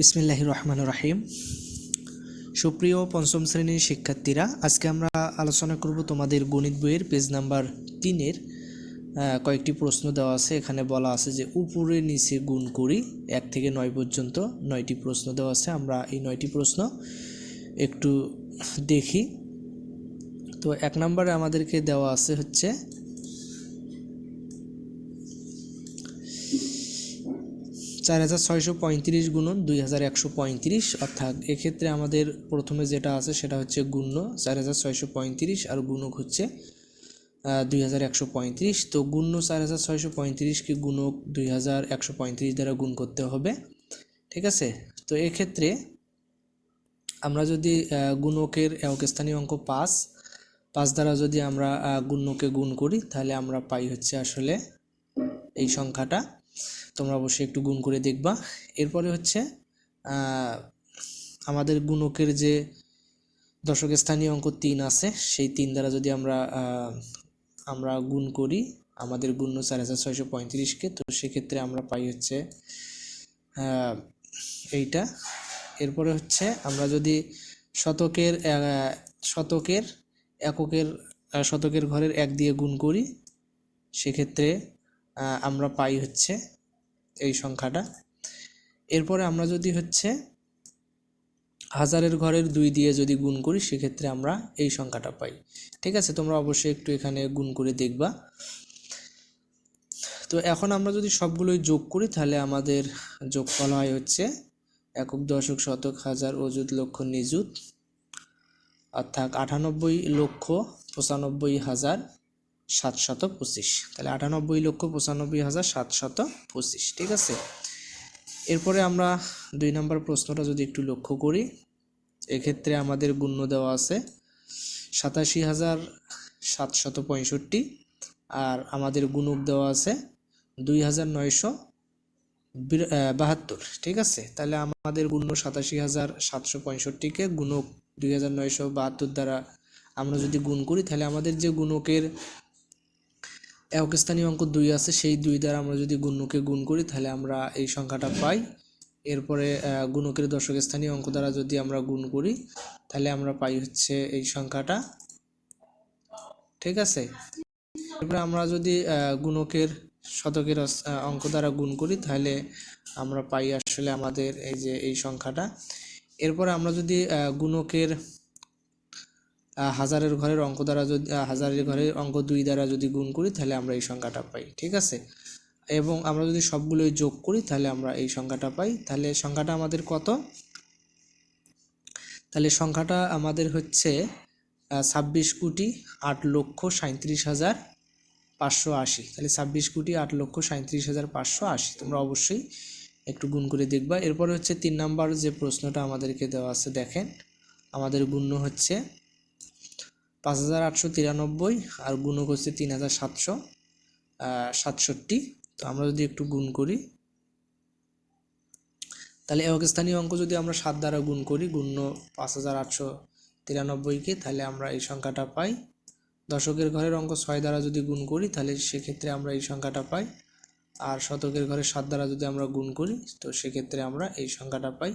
বিসমিল্লাহ রহমান রাহিম সুপ্রিয় পঞ্চম শ্রেণির শিক্ষার্থীরা, আজকে আমরা আলোচনা করব তোমাদের গণিত বইয়ের পেজ নাম্বার তিনের কয়েকটি প্রশ্ন দেওয়া আছে। এখানে বলা আছে যে, উপরে নিচে গুণ করি, এক থেকে নয় পর্যন্ত নয়টি প্রশ্ন দেওয়া আছে। আমরা এই নয়টি প্রশ্ন একটু দেখি। তো এক নম্বরে আমাদেরকে দেওয়া আছে হচ্ছে চার হাজার ছয়শো পঁয়ত্রিশ গুণন দুই হাজার একশো পঁয়ত্রিশ, অর্থাৎ এক্ষেত্রে আমাদের প্রথমে যেটা আছে সেটা হচ্ছে গুণ্য, চার হাজার ছয়শো পঁয়ত্রিশ আর গুণক হচ্ছে দুই হাজার একশো পঁয়ত্রিশ। তো গুণ্য চার হাজার ছয়শো পঁয়ত্রিশকে গুণক দুই হাজার একশো পঁয়ত্রিশ দ্বারা গুণ করতে হবে, ঠিক আছে? তো এক্ষেত্রে আমরা যদি গুণকের একক স্থানীয় অঙ্ক পাঁচ পাঁচ দ্বারা যদি আমরা গুণ্যকে গুণ করি, তাহলে আমরা পাই হচ্ছে আসলে এই সংখ্যাটা। তোমরা অবশ্যই একটু গুণ করে দেখবা। এরপরে হচ্ছে আমাদের গুণকের যে দশক স্থানীয় অঙ্ক তিন আছে, সেই তিন দ্বারা যদি আমরা আমরা গুণ করি, আমাদের গুণ্য চার হাজার ছয়শো পঁয়ত্রিশকে তো সেক্ষেত্রে আমরা পাই হচ্ছে এইটা। এরপরে হচ্ছে, আমরা যদি শতকের শতকের, এককের শতকের ঘরের এক দিয়ে গুণ করি, সেক্ষেত্রে আমরা পাই হচ্ছে এই সংখ্যাটা। এরপরে আমরা যদি হচ্ছে হাজারের ঘরের দুই দিয়ে যদি গুণ করি, সেক্ষেত্রে আমরা এই সংখ্যাটা পাই। ঠিক আছে? তোমরা অবশ্যই একটু এখানে গুণ করে দেখবা। তো এখন আমরা যদি সবগুলোই যোগ করি, তাহলে আমাদের যোগফল হয় হচ্ছে একক দশক শতক হাজার অযুত লক্ষ নিযুত, অর্থাৎ আটানব্বই লক্ষ পঁচানব্বই হাজার সাতশত পঁচিশ। তাহলে আটানব্বই লক্ষ পঁচানব্বই হাজার সাতশত পঁচিশ, ঠিক আছে? এরপরে আমরা দুই নম্বর প্রশ্নটা যদি একটু লক্ষ্য করি, এক্ষেত্রে আমাদের গুণ্য দেওয়া আছে সাতাশি হাজার সাতশত পঁয়ষট্টি আর আমাদের গুণক দেওয়া আছে দুই হাজার নয়শো বাহাত্তর, ঠিক আছে? তাহলে আমাদের গুণ্য সাতাশি হাজার সাতশো পঁয়ষট্টিকে গুণক দুই হাজার নয়শো বাহাত্তর দ্বারা আমরা যদি গুণ করি, তাহলে আমাদের যে গুণকের একক স্থানীয় অঙ্ক দুই আছে, সেই দুই দ্বারা আমরা যদি গুণকে গুণ করি, তাহলে আমরা এই সংখ্যাটা পাই। এরপরে গুণকের দশক স্থানীয় অঙ্ক দ্বারা যদি আমরা গুণ করি, তাহলে আমরা পাই হচ্ছে এই সংখ্যাটা। ঠিক আছে? এরপরে আমরা যদি গুণকের শতকের অঙ্ক দ্বারা গুণ করি, তাহলে আমরা পাই আসলে আমাদের এই যে এই সংখ্যাটা। এরপরে আমরা যদি গুণকের হাজারের ঘরের অঙ্ক দ্বারা যদি হাজারের ঘরের অঙ্ক দুই দ্বারা যদি গুণ করি, তাহলে আমরা এই সংখ্যাটা পাই, ঠিক আছে? এবং আমরা যদি সবগুলোই যোগ করি, তাহলে আমরা এই সংখ্যাটা পাই। তাহলে সংখ্যাটা আমাদের কত? তাহলে সংখ্যাটা আমাদের হচ্ছে ছাব্বিশ কোটি আট লক্ষ সাঁত্রিশ হাজার পাঁচশো আশি। তাহলে ছাব্বিশ কোটি আট লক্ষ সাঁত্রিশ হাজার পাঁচশো আশি। তোমরা অবশ্যই একটু গুণ করে দেখবা। এরপরে হচ্ছে তিন নাম্বার যে প্রশ্নটা আমাদেরকে দেওয়া আছে, দেখেন। আমাদের গুণ্য হচ্ছে পাঁচ হাজার আটশো তিরানব্বই আর গুণক হচ্ছে তিন হাজার সাতশো সাতষট্টি। তো আমরা যদি একটু গুণ করি, তাহলে স্থানীয় অঙ্ক যদি আমরা সাত দ্বারা গুণ করি, গুণ্য পাঁচ হাজার আটশো তিরানব্বইকে, তাহলে আমরা এই সংখ্যাটা পাই। দশকের ঘরের অঙ্ক ছয় দ্বারা যদি গুণ করি, তাহলে সেক্ষেত্রে আমরা এই সংখ্যাটা পাই। আর শতকের ঘরের সাত দ্বারা যদি আমরা গুণ করি, তো সেক্ষেত্রে আমরা এই সংখ্যাটা পাই।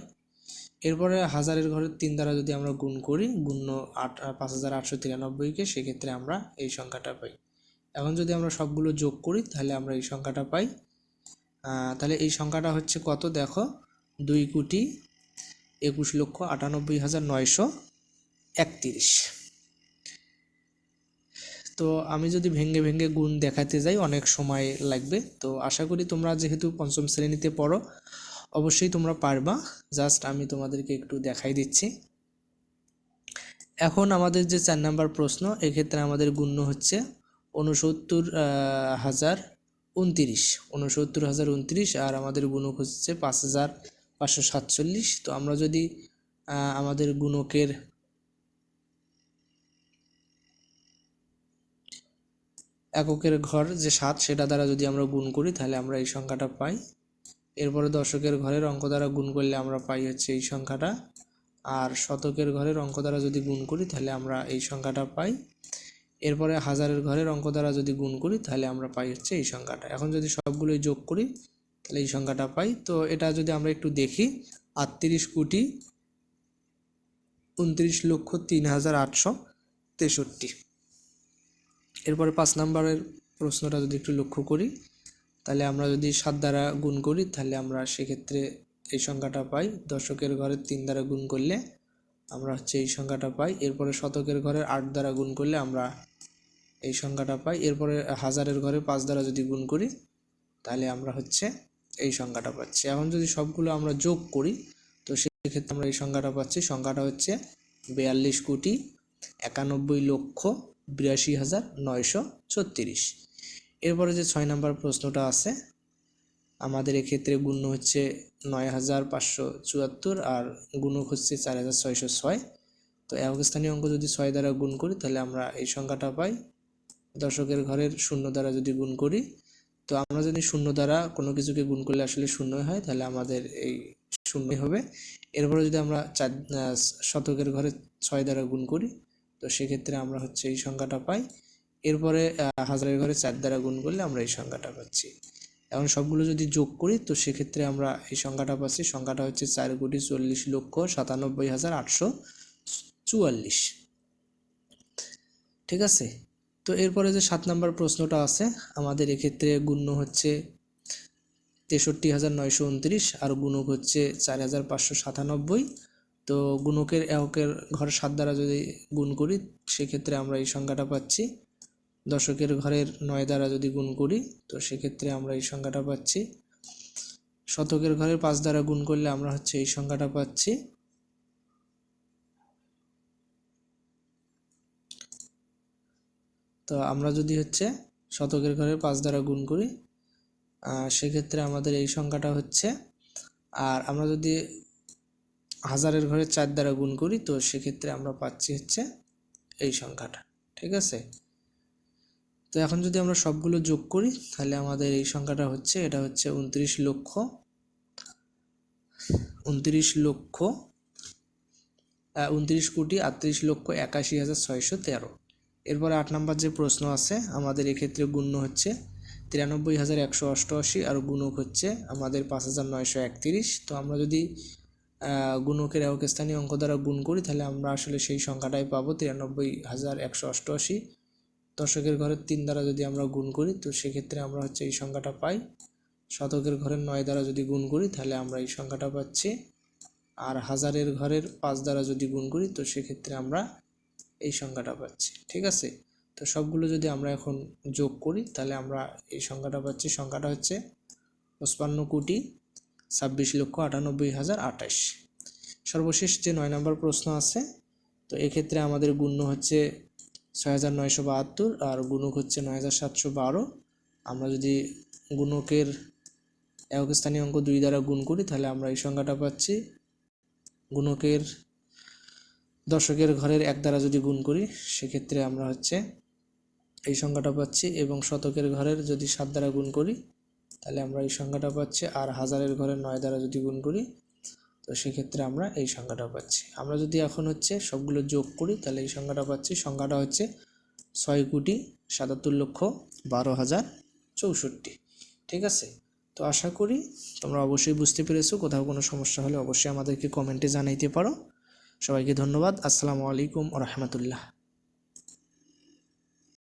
এরপরে হাজারের ঘরের তিন দ্বারা যদি আমরা গুণ করি, গুণ্য আট পাঁচ হাজার আটশো তিরানব্বইকে সেক্ষেত্রে আমরা এই সংখ্যাটা পাই। এখন যদি আমরা সবগুলো যোগ করি, তাহলে আমরা এই সংখ্যাটা পাই। তাহলে এই সংখ্যাটা হচ্ছে কত? দেখো, দুই কোটি একুশ লক্ষ আটানব্বই হাজার নয়শো একত্রিশ। তো আমি যদি ভেঙ্গে ভেঙ্গে গুণ দেখাতে যাই, অনেক সময় লাগবে। তো আশা করি তোমরা যেহেতু পঞ্চম শ্রেণীতে পড়ো অবশ্যই তোমরা পারবা। জাস্ট আমি তোমাদেরকে একটু দেখাই দিচ্ছি। এখন আমাদের যে চার নাম্বার প্রশ্ন, এক্ষেত্রে আমাদের গুণ্য হচ্ছে উনসত্তর হাজার উনতিরিশ উনসত্তর হাজার উনত্রিশ আর আমাদের গুণক হচ্ছে পাঁচ হাজার পাঁচশো সাতচল্লিশ। তো আমরা যদি আমাদের গুণকের এককের ঘর যে সাত, সেটা দ্বারা যদি আমরা গুণ করি, তাহলে আমরা এই সংখ্যাটা পাই। এরপরে দশকের ঘরের অঙ্ক দ্বারা গুণ করলে আমরা পাই হচ্ছে এই সংখ্যাটা। আর শতকের ঘরের অঙ্ক দ্বারা যদি গুণ করি, তাহলে আমরা এই সংখ্যাটা পাই। এরপরে হাজারের ঘরের অঙ্ক দ্বারা যদি গুণ করি, তাহলে আমরা পাই হচ্ছে এই সংখ্যাটা। এখন যদি সবগুলোই যোগ করি, তাহলে এই সংখ্যাটা পাই। তো এটা যদি আমরা একটু দেখি, আটত্রিশ কোটি উনত্রিশ লক্ষ তিন হাজার আটশো তেষট্টি। এরপরে পাঁচ নম্বরের প্রশ্নটা যদি একটু লক্ষ্য করি তাহলে আমরা যদি সাত দ্বারা গুণ করি, তাহলে আমরা সেক্ষেত্রে এই সংখ্যাটা পাই। দশকের ঘরের তিন দ্বারা গুণ করলে আমরা হচ্ছে এই সংখ্যাটা পাই। এরপরে শতকের ঘরের আট দ্বারা গুণ করলে আমরা এই সংখ্যাটা পাই। এরপরে হাজারের ঘরে পাঁচ দ্বারা যদি গুণ করি, তাহলে আমরা হচ্ছে এই সংখ্যাটা পাচ্ছি। এখন যদি সবগুলো আমরা যোগ করি, তো সেক্ষেত্রে আমরা এই সংখ্যাটা পাচ্ছি। সংখ্যাটা হচ্ছে বিয়াল্লিশ কোটি একানব্বই লক্ষ বিরাশি হাজার নয়শো ছত্রিশ। এরপরে যে ছয় নম্বর প্রশ্নটা আছে, আমাদের এক্ষেত্রে গুণ হচ্ছে নয় হাজার পাঁচশো চুয়াত্তর আর গুণক হচ্ছে চার হাজার ছয়শো ছয়। তো স্থানীয় অঙ্ক যদি ছয় দ্বারা গুণ করি, তাহলে আমরা এই সংখ্যাটা পাই। দশকের ঘরের শূন্য দ্বারা যদি গুণ করি, তো আমরা যদি শূন্য দ্বারা কোনো কিছুকে গুণ করলে আসলে শূন্য হয়, তাহলে আমাদের এই শূন্যই হবে। এরপরে যদি আমরা চার শতকের ঘরে ছয় দ্বারা গুণ করি, তো সেক্ষেত্রে আমরা হচ্ছে এই সংখ্যাটা পাই। এরপরে হাজারের ঘরে চার দ্বারা গুণ করলে আমরা এই সংখ্যাটা পাচ্ছি। এখন সবগুলো যদি যোগ করি, তো সেক্ষেত্রে আমরা এই সংখ্যাটা পাচ্ছি। সংখ্যাটা হচ্ছে চার কোটি চল্লিশ লক্ষ সাতানব্বই হাজার আটশো চুয়াল্লিশ। ঠিক আছে? তো এরপরে যে সাত নম্বর প্রশ্নটা আছে, আমাদের এক্ষেত্রে গুণ্য হচ্ছে তেষট্টি হাজার নয়শো উনত্রিশ আর গুণক হচ্ছে চার হাজার পাঁচশো সাতানব্বই। তো গুণকের, এককের ঘর সাত দ্বারা যদি গুণ করি, সেক্ষেত্রে আমরা এই সংখ্যাটা পাচ্ছি দশকের ঘরের নয় দ্বারা যদি গুণ করি, তো সেক্ষেত্রে আমরা এই সংখ্যাটা পাচ্ছি। শতকের ঘরের পাঁচ দ্বারা গুণ করলে আমরা হচ্ছে এই সংখ্যাটা পাচ্ছি। তো আমরা যদি হচ্ছে শতকের ঘরের পাঁচ দ্বারা গুণ করি সেক্ষেত্রে আমাদের এই সংখ্যাটা হচ্ছে, আর আমরা যদি হাজারের ঘরে চার দ্বারা গুণ করি, তো সেক্ষেত্রে আমরা পাচ্ছি হচ্ছে এই সংখ্যাটা, ঠিক আছে? তো এখন যদি আমরা সবগুলো যোগ করি, তাহলে আমাদের এই সংখ্যাটা হচ্ছে, এটা হচ্ছে উনত্রিশ লক্ষ। উনত্রিশ লক্ষ উনত্রিশ কোটি আটত্রিশ লক্ষ একাশি হাজার ছয়শো তেরো। এরপরে আট নম্বর যে প্রশ্ন আছে, আমাদের এক্ষেত্রে গুণ্য হচ্ছে তিরানব্বই হাজার একশো অষ্টআশি আর গুণক হচ্ছে আমাদের পাঁচ হাজার নয়শো একত্রিশ। তো আমরা যদি গুণকের একক স্থানীয় অঙ্ক দ্বারা গুণ করি, তাহলে আমরা আসলে সেই সংখ্যাটাই পাবো তিরানব্বই হাজার একশো অষ্টআশি। দশকের ঘরের তিন দ্বারা যদি আমরা গুণ করি, তো সেক্ষেত্রে আমরা হচ্ছে এই সংখ্যাটা পাই। শতকের ঘরের নয় দ্বারা যদি গুণ করি, তাহলে আমরা এই সংখ্যাটা পাচ্ছি। আর হাজারের ঘরের পাঁচ দ্বারা যদি গুণ করি, তো সেক্ষেত্রে আমরা এই সংখ্যাটা পাচ্ছি। ঠিক আছে? তো সবগুলো যদি আমরা এখন যোগ করি, তাহলে আমরা এই সংখ্যাটা পাচ্ছি। সংখ্যাটা হচ্ছে পঁচপান্ন কোটি ছাব্বিশ লক্ষ আটানব্বই হাজার আঠাশ। সর্বশেষ যে নয় নম্বর প্রশ্ন আছে, তো এক্ষেত্রে আমাদের গুণ্য হচ্ছে ছয় হাজার নয়শো বাহাত্তর আর গুণক হচ্ছে নয় হাজার সাতশো বারো। আমরা যদি গুণকের একক স্থানীয় অঙ্ক দুই দ্বারা গুণ করি, তাহলে আমরা এই সংখ্যাটা পাচ্ছি। গুণকের দশকের ঘরের এক দ্বারা যদি গুণ করি, সেক্ষেত্রে আমরা হচ্ছে এই সংখ্যাটা পাচ্ছি। এবং শতকের ঘরের যদি সাত দ্বারা গুণ করি, তাহলে আমরা এই সংখ্যাটা পাচ্ছি। আর হাজারের ঘরের নয় দ্বারা যদি গুণ করি তো সেক্ষেত্রে আমরা এই সংখ্যাটা পাচ্ছি। আমরা যদি এখন হচ্ছে সবগুলো যোগ করি, তাহলে এই সংখ্যাটা পাচ্ছি, সংখ্যাটা হচ্ছে ছয় কোটি সাতাত্তর লক্ষ বারো হাজার চৌষট্টি। ঠিক আছে? তো আশা করি তোমরা অবশ্যই বুঝতে পেরেছ, কোথাও কোনো সমস্যা হলে অবশ্যই আমাদেরকে কমেন্টে জানাইতে পারো। সবাইকে ধন্যবাদ, আসসালামু আলাইকুম রহমতুল্লাহ।